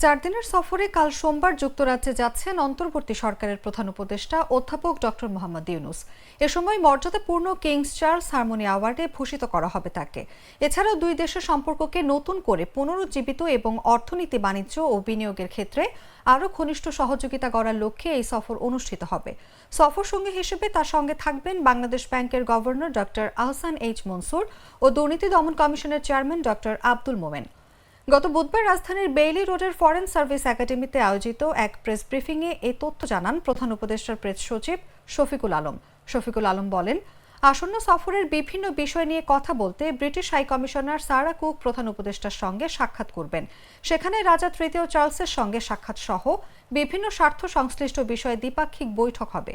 চার দিনের সফরে কাল সোমবার যুক্তরাজ্যে যাচ্ছেন অন্তর্বর্তী সরকারের প্রধান উপদেষ্টা অধ্যাপক ডক্টর মোহাম্মদ ইউনুস। এ সময় মর্যাদাপূর্ণ কিংস চার্লস হারমোনি অ্যাওয়ার্ডে ভূষিত করা হবে তাকে। এছাড়াও দুই দেশের সম্পর্ককে নতুন করে পুনরুজ্জীবিত এবং অর্থনীতি, বাণিজ্য ও বিনিয়োগের ক্ষেত্রে আরও ঘনিষ্ঠ সহযোগিতা গড়ার লক্ষ্যে এই সফর অনুষ্ঠিত হবে। সফর সঙ্গী হিসেবে তার সঙ্গে থাকবেন বাংলাদেশ ব্যাংকের governor doctor Ahsan H Mansur ও দুর্নীতি দমন কমিশনের চেয়ারম্যান ডক্টর আব্দুল মোমেন। গত বুধবার রাজধানীর বেইলি রোডের ফরেন সার্ভিস একাডেমিতে আয়োজিত এক প্রেস ব্রিফিংয়ে এই তথ্য জানান প্রধান উপদেষ্টার প্রেস সচিব শফিকুল আলম। শফিকুল আলম বলেন, আসন্ন সফরের বিভিন্ন বিষয় নিয়ে কথা বলতে British high commissioner Sarah Cook প্রধান উপদেষ্টার সঙ্গে সাক্ষাৎ করবেন। সেখানে রাজা তৃতীয় চার্লসের সঙ্গে সাক্ষাৎ সহ বিভিন্ন স্বার্থ সংশ্লিষ্ট বিষয়ে দ্বিপাক্ষিক বৈঠক হবে।